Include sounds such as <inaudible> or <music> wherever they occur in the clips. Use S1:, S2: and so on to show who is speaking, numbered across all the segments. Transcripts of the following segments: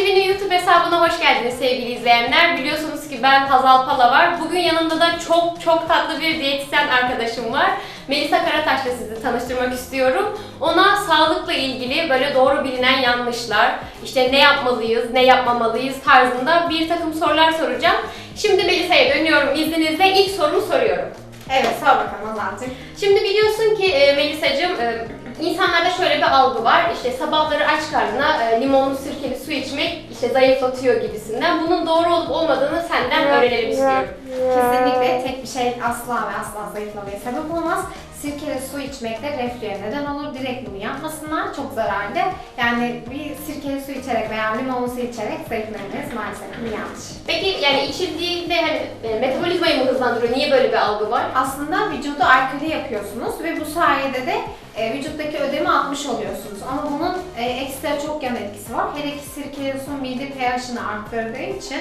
S1: TV'nin YouTube hesabına hoş geldiniz sevgili izleyenler. Biliyorsunuz ki ben Hazal Palavar. Bugün yanımda da çok çok tatlı bir diyetisyen arkadaşım var. Melisa Karataş'la sizi tanıştırmak istiyorum. Ona sağlıkla ilgili böyle doğru bilinen yanlışlar, işte ne yapmalıyız, ne yapmamalıyız tarzında bir takım sorular soracağım. Şimdi Melisa'ya dönüyorum izninizle. İlk sorumu soruyorum.
S2: Evet sor bakalım Hazal'cığım.
S1: Şimdi biliyorsun ki e, Melisa'cığım e, insanlarda şöyle bir algı var. İşte sabahları aç karnına e, limonlu sirkeli su içmek işte zayıflatıyor gibisinden. Bunun doğru olup olmadığını senden öğrenelim istiyorum.
S2: Kesinlikle tek bir şey asla ve asla zayıflamaya sebep olmaz. Sirkeli su içmek de reflüye neden olur. Direkt bunu yapmasınlar. Çok zararlı. Yani bir sirkeli su içerek veya limonlu su içerek zayıflamanız maalesef yanlış.
S1: Peki yani içildiğinde hani e, metabolizmayı mı hızlandırıyor? Niye böyle bir algı var?
S2: Aslında vücudu alkali yapıyorsunuz ve bu sayede de e, vücuttaki ödemi atmış oluyorsunuz. Ama bunun e, ekstra çok yan etkisi var. Hele ki sirkeli su mide pH'ini arttırdığı için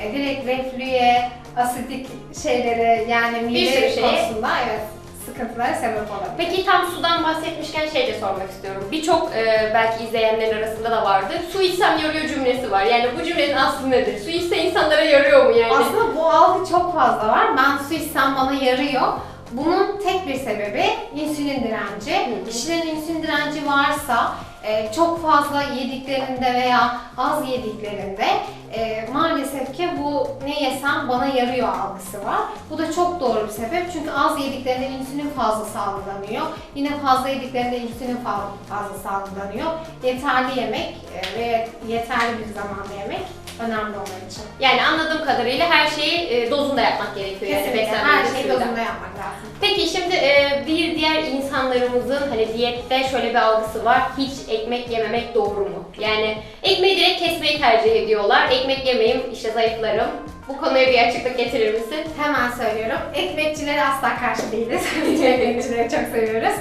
S2: e, direkt reflüye, asidik şeylere yani mide konusunda evet sıkıntılara sebep olabilir.
S1: Peki tam sudan bahsetmişken şey de sormak istiyorum. Birçok e, belki izleyenlerin arasında da vardır. Su içsem yarıyor cümlesi var. Yani bu cümlenin aslı nedir? Su içse insanlara yarıyor mu yani?
S2: Aslında bu algı çok fazla var. Ben su içsem bana yarıyor. Bunun tek bir sebebi insülin direnci.
S1: Hı hı.
S2: Kişilerin insülin direnci varsa e, çok fazla yediklerinde veya az yediklerinde e, maalesef ki bu ne yesem bana yarıyor algısı var. Bu da çok doğru bir sebep çünkü az yediklerinde insülin fazla salgılanıyor. Yine fazla yediklerinde insülin fa- fazla salgılanıyor. Yeterli yemek e, ve yeterli bir zamanda yemek önemli onun için.
S1: Yani anladığım kadarıyla her şeyi e, dozunda yapmak gerekiyor. Yani
S2: Kesinlikle
S1: beslenme
S2: her şeyi
S1: suyuyla.
S2: dozunda yapmak lazım.
S1: Peki şimdi e, bir diğer insanlarımızın hani diyette şöyle bir algısı var. Hiç ekmek yememek doğru mu? Yani ekmeği direkt kesmeyi tercih ediyorlar. Ekmek yemeyeyim işte zayıflarım. Bu konuya bir açıklık getirir misin?
S2: Hemen söylüyorum. Ekmekçilere asla karşı değiliz. <laughs> Ekmekçileri çok seviyoruz.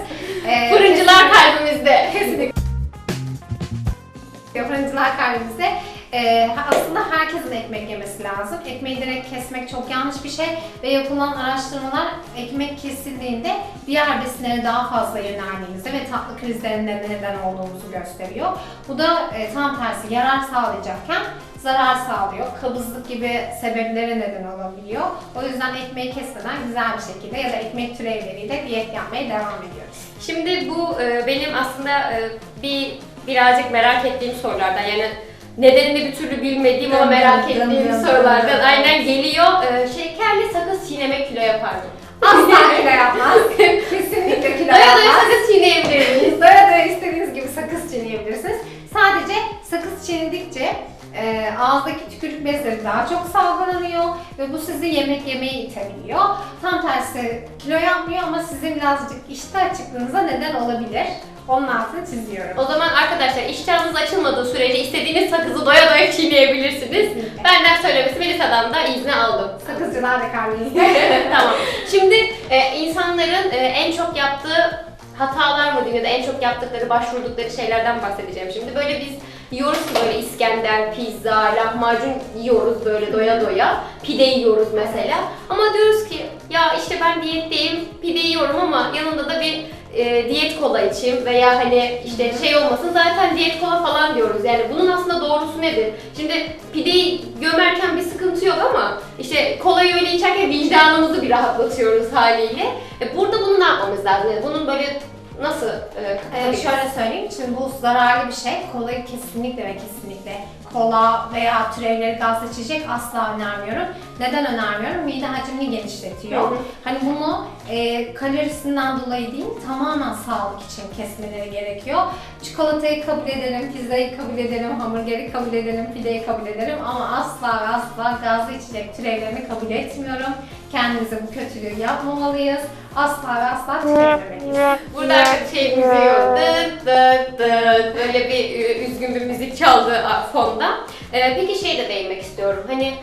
S2: Ee,
S1: Fırıncılar kalbimizde.
S2: Kesinlikle. Fırıncılar kalbimizde. Ee, aslında herkesin ekmek yemesi lazım. Ekmeği direkt kesmek çok yanlış bir şey ve yapılan araştırmalar ekmek kesildiğinde diğer besinlere daha fazla yöneldiğimizi ve tatlı krizlerinde neden olduğumuzu gösteriyor. Bu da e, tam tersi yarar sağlayacakken zarar sağlıyor. Kabızlık gibi sebeplere neden olabiliyor. O yüzden ekmeği kesmeden güzel bir şekilde ya da ekmek türevleriyle diyet yapmaya devam ediyoruz.
S1: Şimdi bu e, benim aslında e, bir birazcık merak ettiğim sorulardan yani nedenini bir türlü bilmediğim ama merak ettiğim sorulardan aynen geliyor. E, şekerli sakız çiğnemek kilo yapar mı? <laughs>
S2: Asla kilo yapmaz. <laughs> Kesinlikle kilo
S1: Doya doya
S2: yapmaz.
S1: sakız çiğneyebilir miyiz? <laughs>
S2: Doya doya istediğiniz gibi sakız çiğneyebilirsiniz. Sadece sakız çiğnedikçe e, ağızdaki tükürük bezleri daha çok salgılanıyor ve bu sizi yemek yemeye itebiliyor. Tam tersi kilo yapmıyor ama sizin birazcık iştah açıklığınıza neden olabilir. Onun altını çiziyorum.
S1: O zaman arkadaşlar iştahınız açılmadığı sürece istediğiniz sakızı doya doya çiğneyebilirsiniz.
S2: Kesinlikle.
S1: Benden söylemesi Melisa'dan da izni aldım.
S2: Sakızcılar da kalbinizde. <laughs>
S1: tamam. Şimdi e, insanların e, en çok yaptığı hatalar mı diyeyim ya da en çok yaptıkları, başvurdukları şeylerden bahsedeceğim. Şimdi böyle biz yiyoruz ki böyle İskender, pizza, lahmacun yiyoruz böyle doya doya. Pide yiyoruz mesela. Ama diyoruz ki ya işte ben diyetteyim, pide yiyorum ama yanında da bir e, diyet kola içeyim veya hani işte şey olmasın zaten diyet kola falan diyoruz. Yani bunun aslında doğrusu nedir? Şimdi pideyi gömerken bir sıkıntı yok ama işte kolayı öyle içerken vicdanımızı bir rahatlatıyoruz haliyle. E, burada bunu ne yapmamız lazım? Yani bunun böyle nasıl e,
S2: Ee, şöyle söyleyeyim, şimdi bu zararlı bir şey. Kolayı kesinlikle ve kesinlikle kola veya türevleri gazlı içecek asla önermiyorum. Neden önermiyorum? Mide hacmini genişletiyor.
S1: Hı.
S2: Hani bunu e, kalorisinden dolayı değil, tamamen sağlık için kesmeleri gerekiyor. Çikolatayı kabul ederim, pizzayı kabul ederim, hamburgeri kabul ederim, pideyi kabul ederim ama asla ve asla gazlı içecek türevlerini kabul etmiyorum. Kendimize bu kötülüğü yapmamalıyız. Asla ve asla tüketmemeliyiz.
S1: Burada şey müziği dıt dıt dıt böyle bir e, üzgün bir müzik çaldı fonda. E, peki şey de değinmek istiyorum. Hani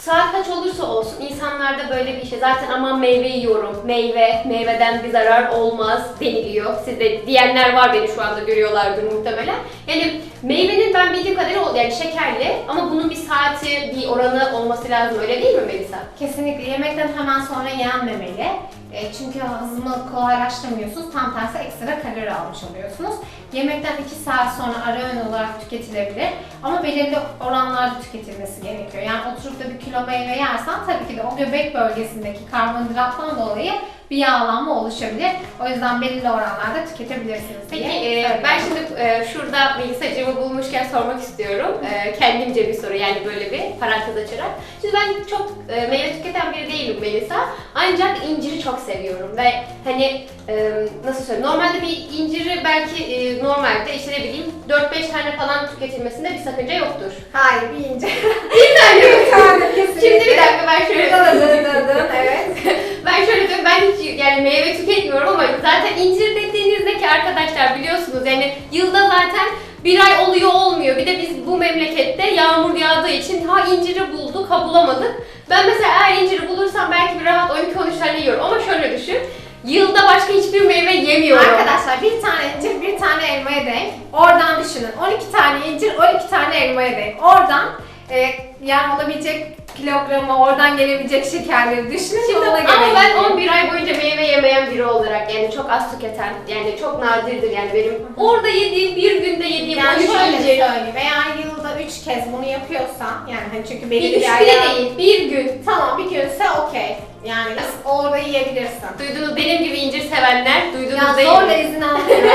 S1: saat kaç olursa olsun insanlarda böyle bir şey zaten aman meyve yiyorum, meyve, meyveden bir zarar olmaz deniliyor. Sizde diyenler var beni şu anda görüyorlardır muhtemelen. Yani meyvenin ben bildiğim kadarıyla yani şekerli ama bunun bir saati, bir oranı olması lazım öyle değil mi Melisa?
S2: Kesinlikle yemekten hemen sonra yenmemeli. E, çünkü hızımı kolaylaştırmıyorsunuz. Tam tersi ekstra kalori almış oluyorsunuz. Yemekten 2 saat sonra ara öğün olarak tüketilebilir. Ama belirli oranlarda tüketilmesi gerekiyor. Yani oturup da bir kilo meyve yersen tabii ki de o göbek bölgesindeki karbonhidrattan dolayı bir yağlanma oluşabilir. O yüzden belirli oranlarda tüketebilirsiniz
S1: Peki e, ben şimdi e, şurada Melisa'cığımı bulmuşken sormak istiyorum. E, kendimce bir soru yani böyle bir parantez açarak. Şimdi ben çok e, meyve tüketen biri değilim Melisa. Ancak inciri çok seviyorum ve hani e, nasıl söyleyeyim normalde bir inciri belki e, normalde işte ne bileyim 4-5 tane falan tüketilmesinde bir sakınca yoktur.
S2: Hayır bir ince.
S1: Bir tane. Şimdi bir dakika ben şöyle
S2: evet. <laughs>
S1: ben şöyle diyorum ben hiç yani meyve tüketmiyorum ama zaten incir dediğinizdeki arkadaşlar biliyorsunuz yani yılda zaten bir ay oluyor olmuyor. Bir de biz bu memlekette yağmur yağdığı için ha inciri bulduk ha bulamadık. Ben mesela eğer inciri bulursam belki bir rahat 12-13 tane yiyorum ama şöyle düşün. Yılda başka hiçbir meyve yemiyorum.
S2: Arkadaşlar bir tane incir bir tane elmaya denk. Oradan düşünün. 12 tane incir 12 tane elmaya denk. Oradan e, yani olabilecek kilogramı, oradan gelebilecek şekerleri düşünün.
S1: Şimdi,
S2: ona göre
S1: ama ben
S2: yiyin.
S1: 11 ay boyunca meyve yemeyen biri olarak yani çok az tüketen yani çok nadirdir yani benim orada yediğim bir günde yediğim
S2: yani
S1: 13
S2: şöyle
S1: incir
S2: söyleyeyim. Eğer yılda 3 kez bunu yapıyorsan yani hani çünkü
S1: bir
S2: belirli
S1: üç
S2: bir
S1: bile
S2: yerden-
S1: değil bir gün
S2: Tamam bir günse okey. Yani orada yiyebilirsin.
S1: Duydunuz benim gibi incir sevenler duydunuz
S2: Ya
S1: değil
S2: zorla
S1: mi?
S2: izin almıyorum.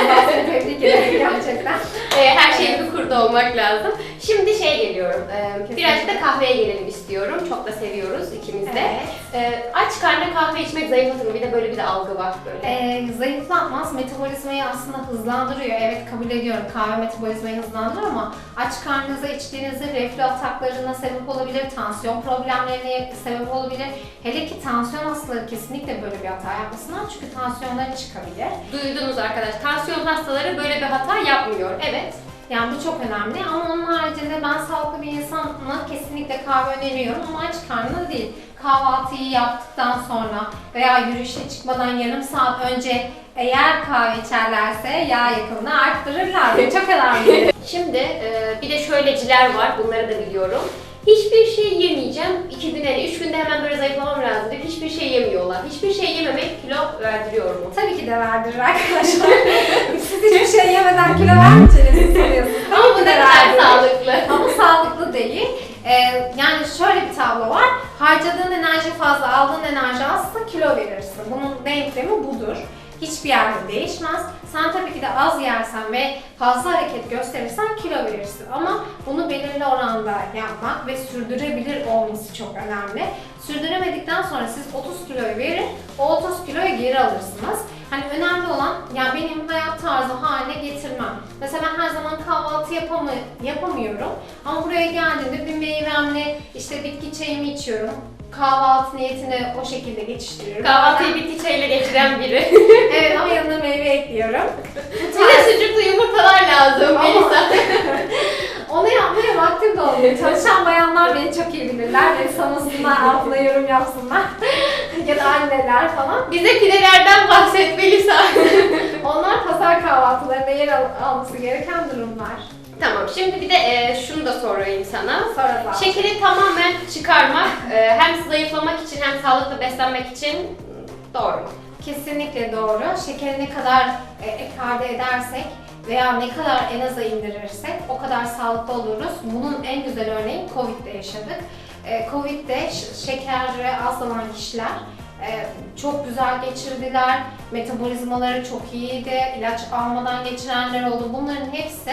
S2: <laughs> Tebrik ederim gerçekten.
S1: Ee, her şeyin bir kurda olmak lazım. Şimdi şey geliyorum.
S2: Kesinlikle.
S1: birazcık da kahveye gelelim istiyorum. Çok da seviyoruz ikimiz de.
S2: Evet.
S1: Ee, aç karnına kahve içmek zayıflatır mı? Bir de böyle bir de algı var böyle.
S2: Ee, zayıflatmaz, metabolizmayı aslında hızlandırıyor. Evet kabul ediyorum kahve metabolizmayı hızlandırır ama aç karnınıza içtiğinizde reflü ataklarına sebep olabilir, tansiyon problemlerine sebep olabilir. Hele ki tansiyon hastaları kesinlikle böyle bir hata yapmasınlar çünkü tansiyonları çıkabilir.
S1: Duydunuz arkadaşlar. Tansiyon hastaları böyle bir hata yapmıyor. Evet.
S2: Yani bu çok önemli ama onun haricinde ben sağlıklı bir insana kesinlikle kahve öneriyorum ama aç karnına değil. Kahvaltıyı yaptıktan sonra veya yürüyüşe çıkmadan yarım saat önce eğer kahve içerlerse yağ yakımını arttırırlar. Çok önemli. <laughs>
S1: Şimdi e, bir de şöyleciler var. Bunları da biliyorum. Hiçbir şey yemeyeceğim. iki gün yani üç günde hemen böyle zayıflamam lazım deyip hiçbir şey yemiyorlar. Hiçbir şey yememek kilo verdiriyor mu?
S2: Tabii ki de verdirir arkadaşlar. <laughs> Siz hiçbir şey yemeden kilo vermeyeceğinizi sanıyorsunuz.
S1: Ama bu
S2: de
S1: kadar sağlıklı.
S2: Ama sağlıklı değil. Ee, yani şöyle bir tablo var. Harcadığın enerji fazla, aldığın enerji azsa kilo verirsin. Bunun denklemi budur. Hiçbir yerde değişmez. Sen tabii ki de az yersen ve fazla hareket gösterirsen kilo verirsin. Ama bunu belirli oranda yapmak ve sürdürebilir olması çok önemli. Sürdüremedikten sonra siz 30 kiloyu verir, o 30 kiloyu geri alırsınız. Hani önemli olan ya benim hayat tarzı haline getirmem. Mesela ben her zaman kahvaltı yapamı yapamıyorum. Ama buraya geldiğimde bir meyvemle işte bitki çayımı içiyorum. Kahvaltı niyetini o şekilde geçiştiriyorum.
S1: Kahvaltıyı bitki çayıyla geçiren biri. <laughs>
S2: Evet ama yanına meyve ekliyorum.
S1: Bir de sucuklu yumurtalar lazım Melisa. <laughs>
S2: Onu yapmaya vaktim de olmuyor. Çalışan bayanlar beni çok iyi bilirler. Beni savunsunlar, altına yorum yapsınlar. <laughs> ya da anneler falan.
S1: Bize pidelerden bahset Melisa.
S2: Onlar pazar kahvaltılarında yer al- alması gereken durumlar.
S1: Tamam şimdi bir de e, şunu da sorayım sana.
S2: Sonra.
S1: Şekeri tamamen çıkarmak e, hem zayıflamak için hem sağlıklı beslenmek için doğru mu?
S2: Kesinlikle doğru. Şekeri ne kadar e, ekarte edersek veya ne kadar en aza indirirsek o kadar sağlıklı oluruz. Bunun en güzel örneği Covid'de yaşadık. E, Covid'de şekeri az olan kişiler e, çok güzel geçirdiler. Metabolizmaları çok iyiydi. İlaç almadan geçirenler oldu. Bunların hepsi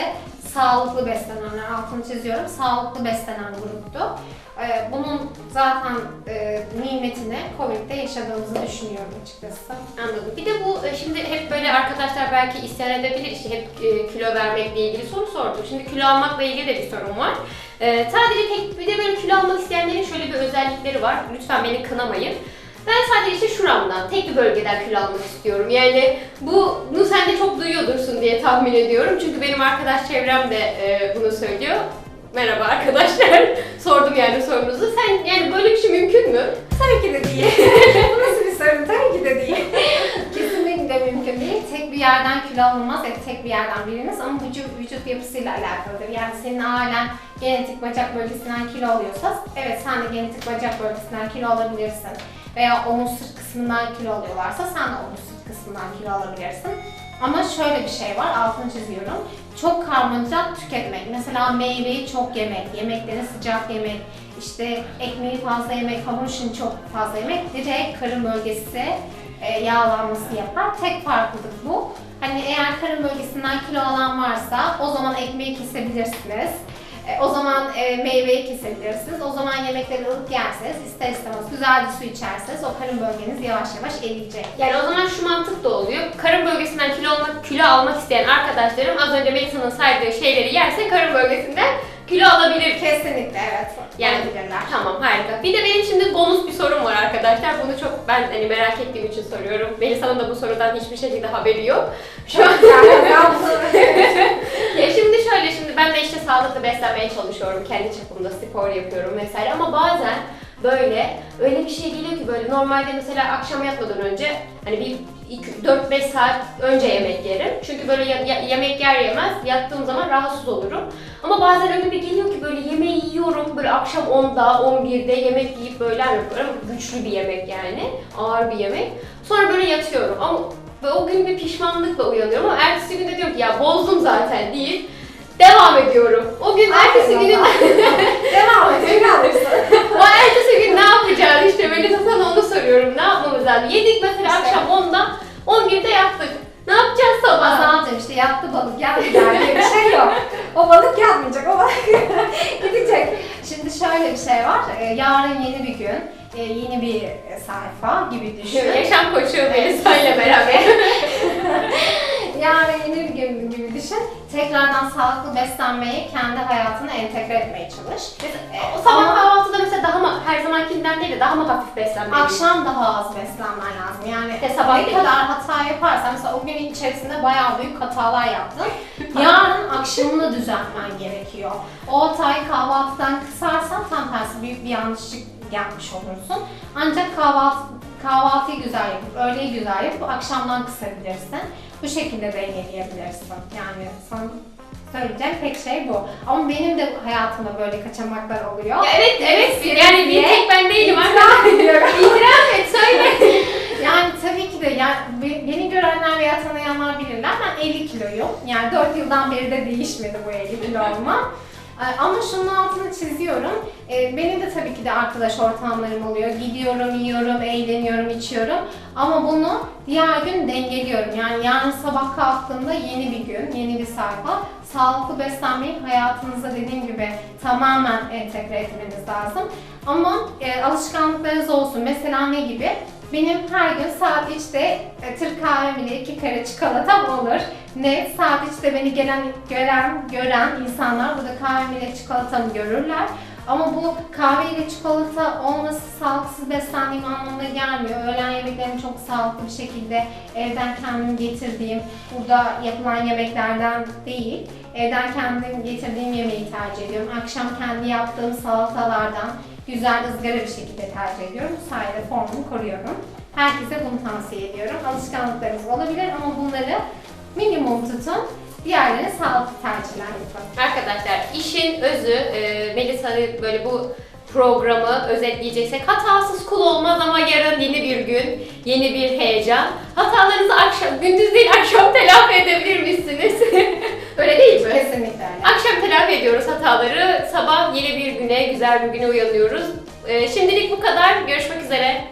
S2: sağlıklı beslenenler. Altını çiziyorum. Sağlıklı beslenen gruptu. E, Bunun zaten e, nimetini Covid'de yaşadığımızı düşünüyorum açıkçası.
S1: Anladım. Bir de bu e, şimdi hep böyle arkadaşlar belki isyan edebilir işte hep e, kilo vermekle ilgili soru sorduk. Şimdi kilo almakla ilgili de bir sorun var. E, sadece tek bir de böyle kilo almak isteyenlerin şöyle bir özellikleri var. Lütfen beni kınamayın. Ben sadece işte şuramdan, tek bir bölgeden kilo almak istiyorum. Yani bu, bunu sen de çok duyuyordursun diye tahmin ediyorum. Çünkü benim arkadaş çevrem de e, bunu söylüyor. Merhaba arkadaşlar. <laughs> Sordum yani sorunuzu. Sen yani böyle bir şey mümkün mü?
S2: Tabii ki de değil. <laughs> Bu nasıl bir sorun? Tabii ki de değil. <laughs> Kesinlikle mümkün değil. Tek bir yerden kilo alınmaz. Evet tek bir yerden bilinmez ama vücut, vücut yapısıyla alakalıdır. Yani senin ailen genetik bacak bölgesinden kilo alıyorsa evet sen de genetik bacak bölgesinden kilo alabilirsin. Veya omuz sırt kısmından kilo alıyorlarsa sen de omuz sırt kısmından kilo alabilirsin. Ama şöyle bir şey var, altını çiziyorum. Çok karbonhidrat tüketmek. Mesela meyveyi çok yemek, yemekleri sıcak yemek, işte ekmeği fazla yemek, hamur işini çok fazla yemek direkt karın bölgesi e, yağlanması yapar. Tek farklılık bu. Hani eğer karın bölgesinden kilo alan varsa o zaman ekmeği kesebilirsiniz. E, o zaman e, meyveyi kesebilirsiniz. O zaman yemekleri ılık yerseniz ister istemez güzelce su içerseniz o karın bölgeniz yavaş yavaş eriyecek.
S1: Yani o zaman şu mantık da oluyor. Karın bölgesinden kilo almak, kilo almak isteyen arkadaşlarım az önce Melisa'nın saydığı şeyleri yerse karın bölgesinden kilo alabilir.
S2: Kesinlikle evet.
S1: Yani
S2: Olabilirler.
S1: tamam harika. Bir de benim şimdi bonus bir sorum var arkadaşlar. Bunu çok ben hani merak ettiğim için soruyorum. Melisa'nın da bu sorudan hiçbir şekilde haberi yok. Şu an <laughs> ya şimdi şöyle şimdi ben de işte sağlıklı beslenmeye çalışıyorum. Kendi çapımda spor yapıyorum vesaire ama bazen böyle öyle bir şey geliyor ki böyle normalde mesela akşam yatmadan önce hani bir 4-5 saat önce yemek yerim. Çünkü böyle ya- yemek yer yemez yattığım zaman rahatsız olurum. Ama bazen öyle bir geliyor ki böyle yemeği yiyorum böyle akşam 10'da 11'de yemek yiyip böyle hani güçlü bir yemek yani ağır bir yemek. Sonra böyle yatıyorum ama ve o gün bir pişmanlıkla uyanıyorum ama ertesi günde diyorum ki ya bozdum zaten deyip devam ediyorum. O gün ertesi günün <laughs>
S2: Devam et, <laughs>
S1: o ertesi gün ne yapacağız işte Melisa <laughs> sana onu soruyorum. Ne yapmamız lazım? Yedik mesela
S2: İşte.
S1: akşam 10'da 11'de yattık. Ne yapacağız sabah?
S2: Ne yapacağım işte yattı balık yatmayacak diye bir şey yok. O balık yatmayacak, o balık gidecek. Şimdi şöyle bir şey var, e, yarın yeni bir gün, e, yeni bir sayfa gibi düşün.
S1: Yaşam koçu Melisa ile beraber.
S2: Yarın yeni bir gün düşün. Tekrardan sağlıklı beslenmeyi kendi hayatına entegre etmeye çalış.
S1: Mesela, o sabah kahvaltıda mesela daha mı her zamankinden değil de daha mı hafif beslenmeli?
S2: Akşam daha az beslenmen lazım. Yani
S1: İşte sabah
S2: ne kadar hata yaparsan mesela o günün içerisinde bayağı büyük hatalar yaptın. <laughs> Yarın akşamını düzeltmen gerekiyor. O hatayı kahvaltıdan kısarsan tam tersi büyük bir yanlışlık yapmış olursun. Ancak kahvaltı kahvaltıyı güzel yapıp, öğleyi güzel yapıp akşamdan kısabilirsin. Bu şekilde dengeleyebilirsin. Yani sana söyleyeceğim tek şey bu. Ama benim de hayatımda böyle kaçamaklar oluyor.
S1: Ya evet evet yani bir tek ben değilim
S2: İtiraf ediyorum. <laughs>
S1: İtiraf et söyle. <laughs>
S2: Yani tabii ki de yani be- beni görenler veya tanıyanlar bilirler. Ben 50 kiloyum. Yani 4 yıldan beri de değişmedi bu 50 kilo olma. Ee, Ama şunun altını çiziyorum. Ee, Benim de tabii ki de arkadaş ortamlarım oluyor. Gidiyorum, yiyorum, eğleniyorum, içiyorum. Ama bunu diğer gün dengeliyorum. Yani yarın sabah kalktığımda yeni bir gün, yeni bir sayfa. Sağlıklı beslenmeyi hayatınıza dediğim gibi tamamen entegre etmeniz lazım. Ama e, alışkanlıklarınız olsun. Mesela ne gibi? Benim her gün saat 3'te e, Türk kahvem ile iki kare çikolatam olur. Net saat 3'te beni gelen, gören, gören insanlar burada kahvem ile çikolatamı görürler. Ama bu kahve ile çikolata olması sağlıksız beslendiğim anlamına gelmiyor. Öğlen yemeklerimi çok sağlıklı bir şekilde evden kendim getirdiğim, burada yapılan yemeklerden değil, evden kendim getirdiğim yemeği tercih ediyorum. Akşam kendi yaptığım salatalardan güzel ızgara bir şekilde tercih ediyorum. Bu sayede formumu koruyorum. Herkese bunu tavsiye ediyorum. Alışkanlıklarınız olabilir ama bunları minimum tutun. Diğerleri sağlıklı tercihler yapın.
S1: Arkadaşlar işin özü e, Melisa'nın böyle bu programı özetleyeceksek hatasız kul olmaz ama yarın yeni bir gün, yeni bir heyecan. Hatalarınızı akşam, gündüz değil akşam telafi edebilir misiniz? <laughs> Öyle değil mi?
S2: Kesinlikle.
S1: Akşam telafi ediyoruz hataları, sabah yeni bir güne, güzel bir güne uyanıyoruz. E, şimdilik bu kadar. Görüşmek üzere.